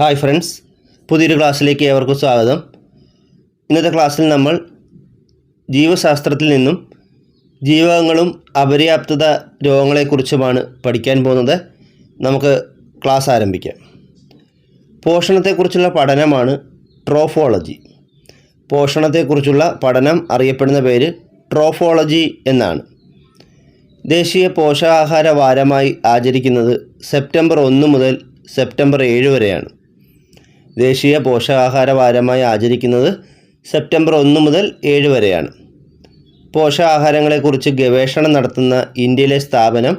Hi friends പുതിയൊരു ക്ലാസ്സിലേക്ക് ഏവർക്കും സ്വാഗതം. ഇന്നത്തെ ക്ലാസ്സിൽ നമ്മൾ ജീവശാസ്ത്രത്തിൽ നിന്നും ജീവകങ്ങളും അപര്യാപ്തത രോഗങ്ങളെക്കുറിച്ചുമാണ് പഠിക്കാൻ പോകുന്നത്. നമുക്ക് ക്ലാസ് ആരംഭിക്കാം. പോഷണത്തെക്കുറിച്ചുള്ള പഠനമാണ് ട്രോഫോളജി. പോഷണത്തെക്കുറിച്ചുള്ള പഠനം അറിയപ്പെടുന്ന പേര് ട്രോഫോളജി എന്നാണ്. ദേശീയ പോഷകാഹാര വാരമായി ആചരിക്കുന്നത് സെപ്റ്റംബർ ഒന്ന് മുതൽ സെപ്റ്റംബർ ഏഴ് വരെയാണ്. ദേശീയ പോഷകാഹാര വാരമായി ആചരിക്കുന്നത് സെപ്റ്റംബർ ഒന്ന് മുതൽ ഏഴ് വരെയാണ്. പോഷകാഹാരങ്ങളെക്കുറിച്ച് ഗവേഷണം നടത്തുന്ന ഇന്ത്യയിലെ സ്ഥാപനം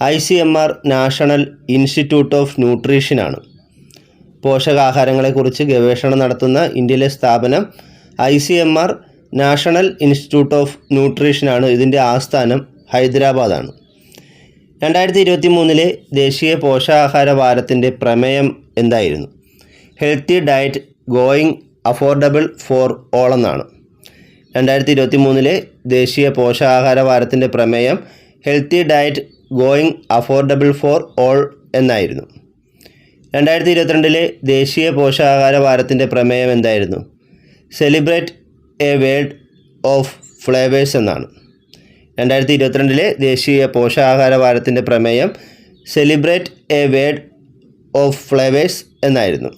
I C M R national institute of ന്യൂട്രീഷനാണ് പോഷകാഹാരങ്ങളെക്കുറിച്ച് ഗവേഷണം നടത്തുന്ന ഇന്ത്യയിലെ സ്ഥാപനം I C M R national institute of ന്യൂട്രീഷനാണ് ഇതിന്റെ ആസ്ഥാനം ഹൈദരാബാദാണ് രണ്ടായിരത്തി ഇരുപത്തി മൂന്നിലെ ദേശീയ പോഷകാഹാര വാരത്തിന്റെ പ്രമേയം എന്തായിരുന്നു? Healthy diet going affordable for all എന്നാണ്. രണ്ടായിരത്തി ഇരുപത്തി മൂന്നിലെ ദേശീയ പോഷകാഹാര വാരത്തിന്റെ പ്രമേയം healthy diet going affordable for all എന്നായിരുന്നു. രണ്ടായിരത്തി ഇരുപത്തിരണ്ടിലെ ദേശീയ പോഷകാഹാര വാരത്തിന്റെ പ്രമേയം എന്തായിരുന്നു? Celebrate a world of flavours എന്നാണ്. രണ്ടായിരത്തി ഇരുപത്തിരണ്ടിലെ ദേശീയ പോഷകാഹാര വാരത്തിന്റെ പ്രമേയം celebrate a world of flavours എന്നായിരുന്നു.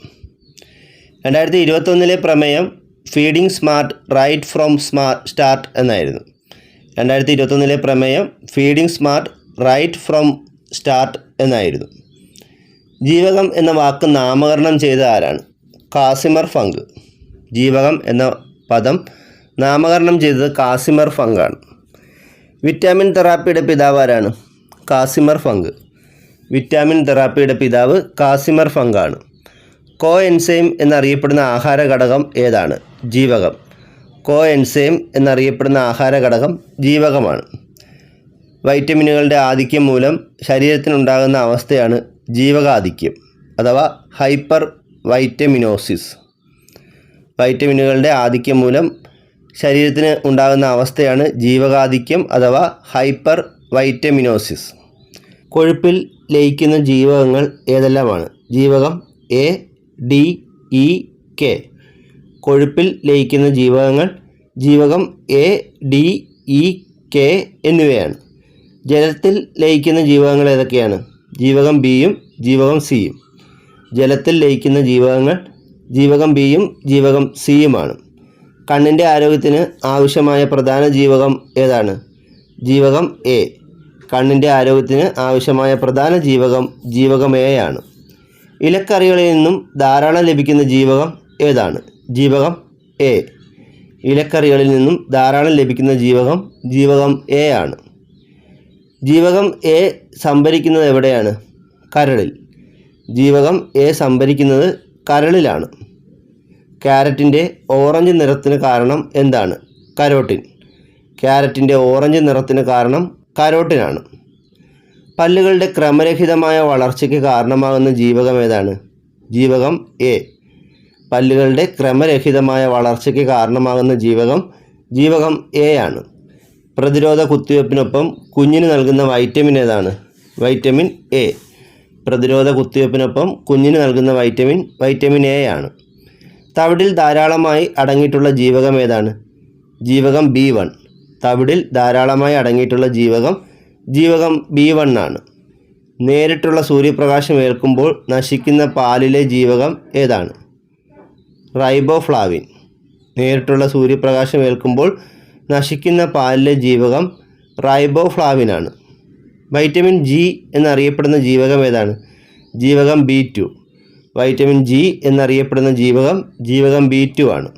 രണ്ടായിരത്തി ഇരുപത്തൊന്നിലെ പ്രമേയം feeding smart right from smart start എന്നായിരുന്നു. രണ്ടായിരത്തി ഇരുപത്തൊന്നിലെ പ്രമേയം feeding smart right from start എന്നായിരുന്നു. ജീവകം എന്ന വാക്ക് നാമകരണം ചെയ്ത ആരാണ്? Casimir Funk. ജീവകം എന്ന പദം നാമകരണം ചെയ്തത് കാസിമർ ഫങ്കാണ് വിറ്റാമിൻ തെറാപ്പിയുടെ പിതാവ് ആരാണ്? Casimir funk. വിറ്റാമിൻ തെറാപ്പിയുടെ പിതാവ് കാസിമർ ഫങ്കാണ് കോ എൻസൈം എന്നറിയപ്പെടുന്ന ആഹാര ഘടകം ഏതാണ്? ജീവകം. കോ എൻസൈം എന്നറിയപ്പെടുന്ന ആഹാര ഘടകം ജീവകമാണ്. വൈറ്റമിനുകളുടെ ആധിക്യം മൂലം ശരീരത്തിനുണ്ടാകുന്ന അവസ്ഥയാണ് ജീവകാധിക്യം അഥവാ ഹൈപ്പർ വൈറ്റമിനോസിസ് വൈറ്റമിനുകളുടെ ആധിക്യം മൂലം ശരീരത്തിന് ഉണ്ടാകുന്ന അവസ്ഥയാണ് ജീവകാധിക്യം അഥവാ ഹൈപ്പർ വൈറ്റമിനോസിസ് കൊഴുപ്പിൽ ലയിക്കുന്ന ജീവകങ്ങൾ ഏതെല്ലാമാണ്? ജീവകം എ ഡി ഇ കെ കൊഴുപ്പിൽ ലയിക്കുന്ന ജീവകങ്ങൾ ജീവകം എ ഡി ഇ കെ എന്നിവയാണ്. ജലത്തിൽ ലയിക്കുന്ന ജീവകങ്ങൾ ഏതൊക്കെയാണ്? ജീവകം ബിയും ജീവകം സിയും ജലത്തിൽ ലയിക്കുന്ന ജീവകങ്ങൾ ജീവകം ബിയും ജീവകം സിയുമാണ് കണ്ണിന്റെ ആരോഗ്യത്തിന് ആവശ്യമായ പ്രധാന ജീവകം ഏതാണ്? ജീവകം എ കണ്ണിന്റെ ആരോഗ്യത്തിന് ആവശ്യമായ പ്രധാന ജീവകം ജീവകം എ ആണ് ഇലക്കറികളിൽ നിന്നും ധാരാളം ലഭിക്കുന്ന ജീവകം ഏതാണ്? ജീവകം എ ഇലക്കറികളിൽ നിന്നും ധാരാളം ലഭിക്കുന്ന ജീവകം ജീവകം എ ആണ്. ജീവകം എ സംഭരിക്കുന്നത് എവിടെയാണ്? കരളിൽ. ജീവകം എ സംഭരിക്കുന്നത് കരളിലാണ്. ക്യാരറ്റിന്റെ ഓറഞ്ച് നിറത്തിന് കാരണം എന്താണ്? കരോട്ടിൻ. ക്യാരറ്റിന്റെ ഓറഞ്ച് നിറത്തിന് കാരണം കരോട്ടിനാണ്. പല്ലുകളുടെ ക്രമരഹിതമായ വളർച്ചയ്ക്ക് കാരണമാകുന്ന ജീവകം ഏതാണ്? ജീവകം എ പല്ലുകളുടെ ക്രമരഹിതമായ വളർച്ചയ്ക്ക് കാരണമാകുന്ന ജീവകം ജീവകം എ ആണ്. പ്രതിരോധ കുത്തിവയ്പ്പിനൊപ്പം കുഞ്ഞിന് നൽകുന്ന വൈറ്റമിൻ ഏതാണ്? വൈറ്റമിൻ എ പ്രതിരോധ കുത്തിവയ്പ്പിനൊപ്പം കുഞ്ഞിന് നൽകുന്ന വൈറ്റമിൻ വൈറ്റമിൻ എ ആണ്. തവിടിൽ ധാരാളമായി അടങ്ങിയിട്ടുള്ള ജീവകം ഏതാണ്? ജീവകം ബി വൺ തവിടിൽ ധാരാളമായി അടങ്ങിയിട്ടുള്ള ജീവകം ജീവകം ബി വൺ ആണ്. നേരിട്ടുള്ള സൂര്യപ്രകാശം ഏൽക്കുമ്പോൾ നശിക്കുന്ന പാലിലെ ജീവകം ഏതാണ്? റൈബോഫ്ലാവിൻ. നേരിട്ടുള്ള സൂര്യപ്രകാശം ഏൽക്കുമ്പോൾ നശിക്കുന്ന പാലിലെ ജീവകം റൈബോഫ്ലാവിനാണ് വൈറ്റമിൻ ജി എന്നറിയപ്പെടുന്ന ജീവകം ഏതാണ്? ജീവകം ബി ടു. വൈറ്റമിൻ ജി എന്നറിയപ്പെടുന്ന ജീവകം ജീവകം ബി ടു ആണ്.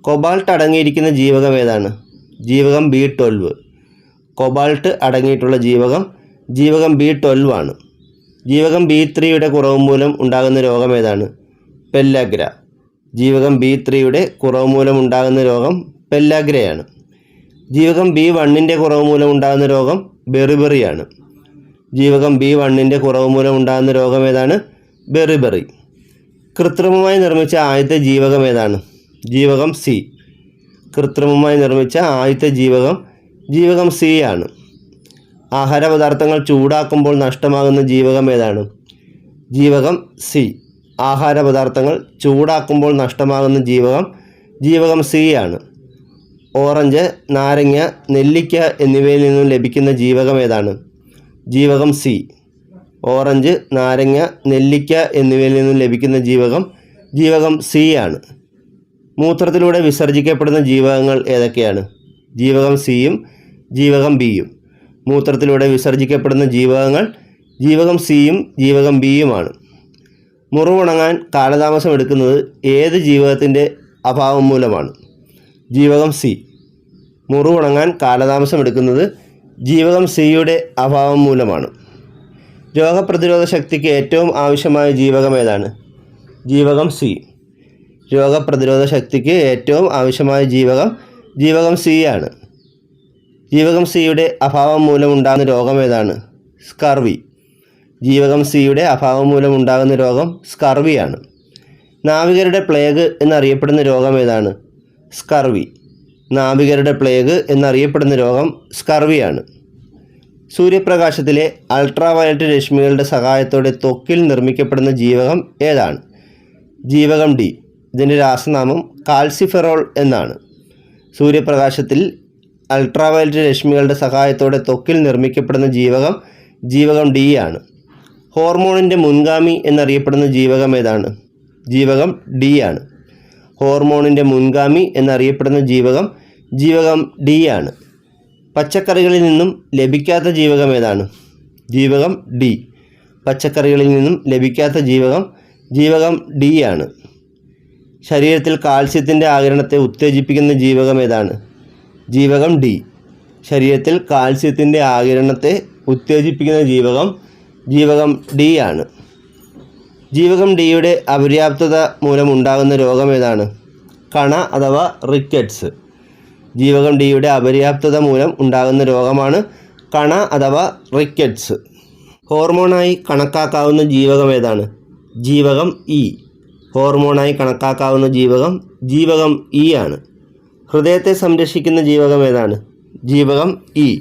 കൊബാൾട്ട് അടങ്ങിയിരിക്കുന്ന ജീവകം ഏതാണ്? ജീവകം ബി ട്വൽവ്. കൊബാൾട്ട് അടങ്ങിയിട്ടുള്ള ജീവകം ജീവകം ബി ട്വൽവ് ആണ്. ജീവകം ബി ത്രീയുടെ കുറവ് മൂലം ഉണ്ടാകുന്ന രോഗം ഏതാണ്? പെല്ലാഗ്ര. ജീവകം ബി ത്രീയുടെ കുറവ് മൂലം ഉണ്ടാകുന്ന രോഗം പെല്ലാഗ്രയാണ്. ജീവകം ബി വണ്ണിന്റെ കുറവ് മൂലം ഉണ്ടാകുന്ന രോഗം ബെറിബെറിയാണ് ജീവകം ബി വണ്ണിന്റെ കുറവ് മൂലം ഉണ്ടാകുന്ന രോഗം ഏതാണ്? ബെറിബെറി. കൃത്രിമമായി നിർമ്മിച്ച ആദ്യത്തെ ജീവകം ഏതാണ്? ജീവകം സി. കൃത്രിമമായി നിർമ്മിച്ച ആദ്യത്തെ ജീവകം ജീവകം സി ആണ്. ആഹാരപദാർത്ഥങ്ങൾ ചൂടാക്കുമ്പോൾ നഷ്ടമാകുന്ന ജീവകം ഏതാണ്? ജീവകം സി. ആഹാര പദാർത്ഥങ്ങൾ ചൂടാക്കുമ്പോൾ നഷ്ടമാകുന്ന ജീവകം ജീവകം സി ആണ്. ഓറഞ്ച് നാരങ്ങ നെല്ലിക്ക എന്നിവയിൽ നിന്നും ലഭിക്കുന്ന ജീവകം ഏതാണ്? ജീവകം സി. ഓറഞ്ച് നാരങ്ങ നെല്ലിക്ക എന്നിവയിൽ നിന്നും ലഭിക്കുന്ന ജീവകം ജീവകം സി ആണ്. മൂത്രത്തിലൂടെ വിസർജിക്കപ്പെടുന്ന ജീവകങ്ങൾ ഏതൊക്കെയാണ്? ജീവകം സിയും ജീവകം ബിയും മൂത്രത്തിലൂടെ വിസർജിക്കപ്പെടുന്ന ജീവകങ്ങൾ ജീവകം സിയും ജീവകം ബിയുമാണ് മുറിവുണങ്ങാൻ കാലതാമസം എടുക്കുന്നത് ഏത് ജീവകത്തിന്റെ അഭാവം മൂലമാണ്? ജീവകം സി മുറിവുണങ്ങാൻ കാലതാമസം എടുക്കുന്നത് ജീവകം സിയുടെ അഭാവം മൂലമാണ്. രോഗപ്രതിരോധ ശക്തിക്ക് ഏറ്റവും ആവശ്യമായ ജീവകം ഏതാണ്? ജീവകം സി രോഗപ്രതിരോധ ശക്തിക്ക് ഏറ്റവും ആവശ്യമായ ജീവകം ജീവകം സി ആണ് ജീവകം സിയുടെ അഭാവം മൂലം ഉണ്ടാകുന്ന രോഗം ഏതാണ്? സ്കർവി. ജീവകം സിയുടെ അഭാവം മൂലം ഉണ്ടാകുന്ന രോഗം സ്കർവിയാണ് നാവികരുടെ പ്ലേഗ് എന്നറിയപ്പെടുന്ന രോഗം ഏതാണ്? സ്കർവി. നാവികരുടെ പ്ലേഗ് എന്നറിയപ്പെടുന്ന രോഗം സ്കർവിയാണ് സൂര്യപ്രകാശത്തിലെ അൾട്രാവയലറ്റ് രശ്മികളുടെ സഹായത്തോടെ തൊക്കിൽ നിർമ്മിക്കപ്പെടുന്ന ജീവകം ഏതാണ്? ജീവകം ഡി. ഇതിന്റെ രാസനാമം കാൽസിഫെറോൾ എന്നാണ്. സൂര്യപ്രകാശത്തിൽ അൾട്രാവയലറ്റ് രശ്മികളുടെ സഹായത്തോടെ ത്വക്കിൽ നിർമ്മിക്കപ്പെടുന്ന ജീവകം ജീവകം ഡി ആണ്. ഹോർമോണിന്റെ മുൻഗാമി എന്നറിയപ്പെടുന്ന ജീവകം ഏതാണ്? ജീവകം ഡി ആണ്. ഹോർമോണിന്റെ മുൻഗാമി എന്നറിയപ്പെടുന്ന ജീവകം ജീവകം ഡി ആണ്. പച്ചക്കറികളിൽ നിന്നും ലഭിക്കാത്ത ജീവകം ഏതാണ്? ജീവകം ഡി. പച്ചക്കറികളിൽ നിന്നും ലഭിക്കാത്ത ജീവകം ജീവകം ഡി ആണ്. ശരീരത്തിൽ കാൽസ്യത്തിന്റെ ആകരണത്തെ ഉത്തേജിപ്പിക്കുന്ന ജീവകം ഏതാണ്? ജീവകം ഡി. ശരീരത്തിൽ കാൽസ്യത്തിന്റെ ആകിരണത്തെ ഉത്തേജിപ്പിക്കുന്ന ജീവകം ജീവകം ഡി ആണ്. ജീവകം ഡിയുടെ അപര്യാപ്തത മൂലമുണ്ടാകുന്ന രോഗം ഏതാണ്? കണ അഥവാ റിക്കറ്റ്സ്. ജീവകം ഡിയുടെ അപര്യാപ്തത മൂലം ഉണ്ടാകുന്ന രോഗമാണ് കണ അഥവാ റിക്കറ്റ്സ്. ഹോർമോണായി കണക്കാക്കാവുന്ന ജീവകം ഏതാണ്? ജീവകം ഇ. ഹോർമോണായി കണക്കാക്കാവുന്ന ജീവകം ജീവകം ഇ ആണ്. ഹൃദയത്തെ സംരക്ഷിക്കുന്ന ജീവകം ഏതാണ്? ജീവകം ഇ.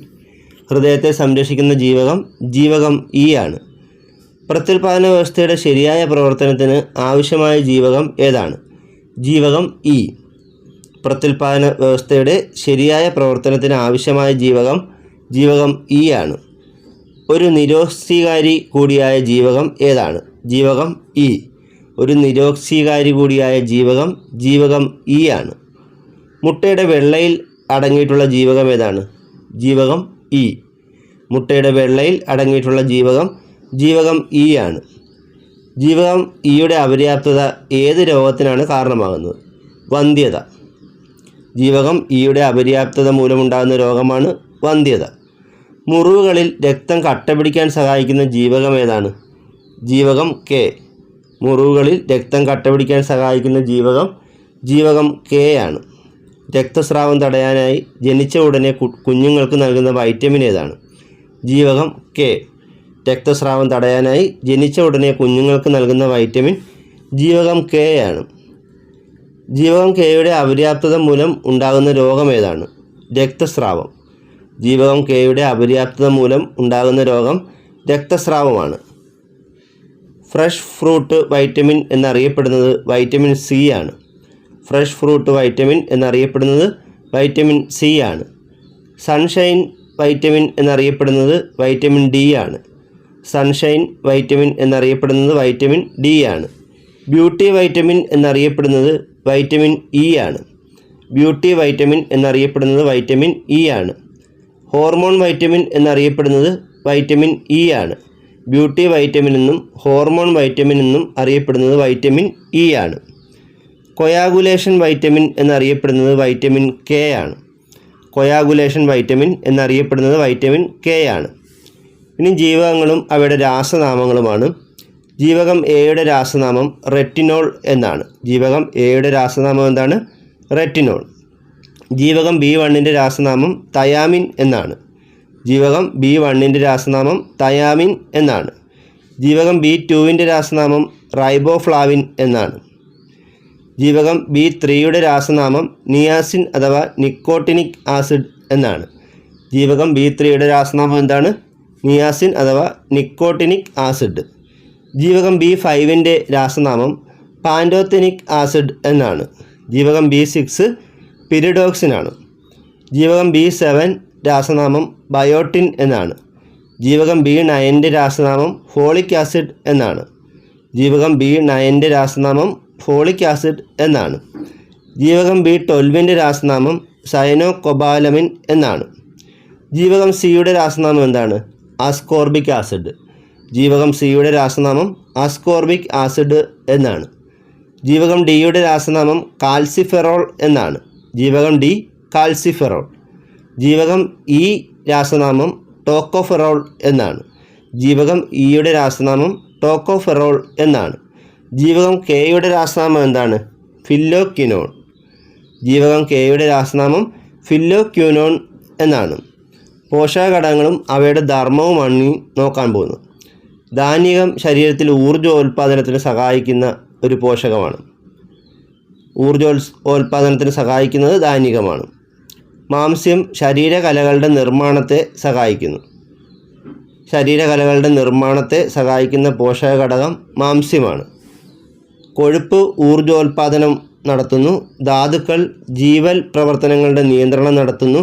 ഹൃദയത്തെ സംരക്ഷിക്കുന്ന ജീവകം ജീവകം ഇ ആണ്. പ്രത്യുൽപാദന വ്യവസ്ഥയുടെ ശരിയായ പ്രവർത്തനത്തിന് ആവശ്യമായ ജീവകം ഏതാണ്? ജീവകം ഇ. പ്രത്യുൽപാദന വ്യവസ്ഥയുടെ ശരിയായ പ്രവർത്തനത്തിന് ആവശ്യമായ ജീവകം ജീവകം ഇ ആണ്. ഒരു നിരോക്സീകാരി കൂടിയായ ജീവകം ഏതാണ്? ജീവകം ഇ. ഒരു നിരോക്സീകാരി കൂടിയായ ജീവകം ജീവകം ഇ ആണ്. മുട്ടയുടെ വെള്ളയിൽ അടങ്ങിയിട്ടുള്ള ജീവകം ഏതാണ്? ജീവകം ഇ. മുട്ടയുടെ വെള്ളയിൽ അടങ്ങിയിട്ടുള്ള ജീവകം ജീവകം ഇ ആണ്. ജീവകം ഇയുടെ അപര്യാപ്തത ഏത് രോഗത്തിനാണ് കാരണമാകുന്നത്? വന്ധ്യത. ജീവകം ഇയുടെ അപര്യാപ്തത മൂലമുണ്ടാകുന്ന രോഗമാണ് വന്ധ്യത. മുറിവുകളിൽ രക്തം കട്ടപിടിക്കാൻ സഹായിക്കുന്ന ജീവകം ഏതാണ്? ജീവകം കെ. മുറിവുകളിൽ രക്തം കട്ടപിടിക്കാൻ സഹായിക്കുന്ന ജീവകം ജീവകം കെ ആണ്. രക്തസ്രാവം തടയാനായി ജനിച്ച ഉടനെ കുഞ്ഞുങ്ങൾക്ക് നൽകുന്ന വൈറ്റമിൻ ഏതാണ്? ജീവകം കെ. രക്തസ്രാവം തടയാനായി ജനിച്ച ഉടനെ കുഞ്ഞുങ്ങൾക്ക് നൽകുന്ന വൈറ്റമിൻ ജീവകം കെ. ആണ്. ജീവകം കെയുടെ അപര്യാപ്തത മൂലം ഉണ്ടാകുന്ന രോഗം ഏതാണ്? രക്തസ്രാവം. ജീവകം കെയുടെ അപര്യാപ്തത മൂലം ഉണ്ടാകുന്ന രോഗം രക്തസ്രാവമാണ്. ഫ്രഷ് ഫ്രൂട്ട് വൈറ്റമിൻ എന്നറിയപ്പെടുന്നത് വൈറ്റമിൻ സി ആണ്. ഫ്രഷ് ഫ്രൂട്ട് വൈറ്റമിൻ എന്നറിയപ്പെടുന്നത് വൈറ്റമിൻ സി ആണ്. സൺഷൈൻ വൈറ്റമിൻ എന്നറിയപ്പെടുന്നത് വൈറ്റമിൻ ഡി ആണ്. സൺഷൈൻ വൈറ്റമിൻ എന്നറിയപ്പെടുന്നത് വൈറ്റമിൻ ഡി ആണ്. ബ്യൂട്ടി വൈറ്റമിൻ എന്നറിയപ്പെടുന്നത് വൈറ്റമിൻ ഇ ആണ്. ബ്യൂട്ടി വൈറ്റമിൻ എന്നറിയപ്പെടുന്നത് വൈറ്റമിൻ ഇ ആണ്. ഹോർമോൺ വൈറ്റമിൻ എന്നറിയപ്പെടുന്നത് വൈറ്റമിൻ ഇ ആണ്. ബ്യൂട്ടി വൈറ്റമിൻ എന്നും ഹോർമോൺ വൈറ്റമിൻ എന്നും അറിയപ്പെടുന്നത് വൈറ്റമിൻ ഇ ആണ്. കൊയാഗുലേഷൻ വൈറ്റമിൻ എന്നറിയപ്പെടുന്നത് വൈറ്റമിൻ കെ ആണ്. കൊയാഗുലേഷൻ വൈറ്റമിൻ എന്നറിയപ്പെടുന്നത് വൈറ്റമിൻ കെ ആണ്. ഇനി ജീവകങ്ങളും അവയുടെ രാസനാമങ്ങളുമാണ്. ജീവകം എയുടെ രാസനാമം റെറ്റിനോൾ എന്നാണ്. ജീവകം എയുടെ രാസനാമം എന്താണ്? റെറ്റിനോൾ. ജീവകം ബി വണ്ണിന്റെ രാസനാമം തയാമിൻ എന്നാണ്. ജീവകം ബി വണ്ണിന്റെ രാസനാമം തയാമിൻ എന്നാണ്. ജീവകം ബി ടുവിന്റെ രാസനാമം റൈബോഫ്ലാവിൻ എന്നാണ്. ജീവകം ബി ത്രീയുടെ രാസനാമം നിയാസിൻ അഥവാ നിക്കോട്ടിനിക് ആസിഡ് എന്നാണ്. ജീവകം ബി ത്രീയുടെ രാസനാമം എന്താണ്? നിയാസിൻ അഥവാ നിക്കോട്ടിനിക് ആസിഡ്. ജീവകം ബി ഫൈവിന്റെ രാസനാമം പാൻഡോത്തിനിക് ആസിഡ് എന്നാണ്. ജീവകം ബി സിക്സ് പിരിഡോക്സിനാണ് ജീവകം ബി സെവൻ രാസനാമം ബയോട്ടിൻ എന്നാണ്. ജീവകം ബി നയന്റെ രാസനാമം ഫോളിക് ആസിഡ് എന്നാണ്. ജീവകം ബി നയന്റെ രാസനാമം ഫോളിക് ആസിഡ് എന്നാണ്. ജീവകം ബി ട്വൽവിന്റെ രാസനാമം സയനോകൊബാലമിൻ എന്നാണ്. ജീവകം സിയുടെ രാസനാമം എന്താണ്? Ascorbic acid. ജീവകം സിയുടെ രാസനാമം ആസ്കോർബിക് ആസിഡ് എന്നാണ്. ജീവകം ഡിയുടെ രാസനാമം കാൽസിഫെറോൾ എന്നാണ്. ജീവകം ഡി കാൽസിഫെറോൾ. ജീവകം ഇ രാസനാമം ടോക്കോഫെറോൾ എന്നാണ്. ജീവകം ഇയുടെ രാസനാമം ടോക്കോഫെറോൾ എന്നാണ്. ജീവകം കെയുടെ രാസനാമം എന്താണ്? ഫില്ലോക്യുനോൺ ജീവകം കെയുടെ രാസനാമം ഫില്ലോക്യൂനോൺ എന്നാണ്. പോഷകഘടകങ്ങളും അവയുടെ ധർമ്മവുമാണ് ഇനി നോക്കാൻ പോകുന്നത്. ധാന്യകം ശരീരത്തിൽ ഊർജോൽപാദനത്തിന് സഹായിക്കുന്ന ഒരു പോഷകമാണ്. ഊർജോത്പാദനത്തിന് സഹായിക്കുന്നത് ധാന്യകമാണ്. മാംസ്യം ശരീരകലകളുടെ നിർമ്മാണത്തെ സഹായിക്കുന്നു. ശരീരകലകളുടെ നിർമ്മാണത്തെ സഹായിക്കുന്ന പോഷക ഘടകം മാംസ്യമാണ്. കൊഴുപ്പ് ഊർജോൽപാദനം നടത്തുന്നു. ധാതുക്കൾ ജീവൽ പ്രവർത്തനങ്ങളുടെ നിയന്ത്രണം നടത്തുന്നു.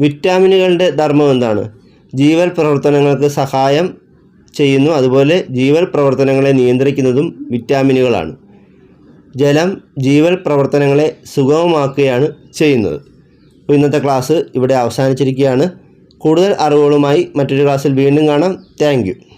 വിറ്റാമിനുകളുടെ ധർമ്മം എന്താണ്? ജീവൽ പ്രവർത്തനങ്ങൾക്ക് സഹായം ചെയ്യുന്നു. അതുപോലെ ജീവൽ പ്രവർത്തനങ്ങളെ നിയന്ത്രിക്കുന്നതും വിറ്റാമിനുകളാണ്. ജലം ജീവൽ പ്രവർത്തനങ്ങളെ സുഗമമാക്കുകയാണ് ചെയ്യുന്നത്. ഇന്നത്തെ ക്ലാസ് ഇവിടെ അവസാനിച്ചിരിക്കുകയാണ്. കൂടുതൽ അറിവുകളുമായി മറ്റൊരു ക്ലാസ്സിൽ വീണ്ടും കാണാം. താങ്ക്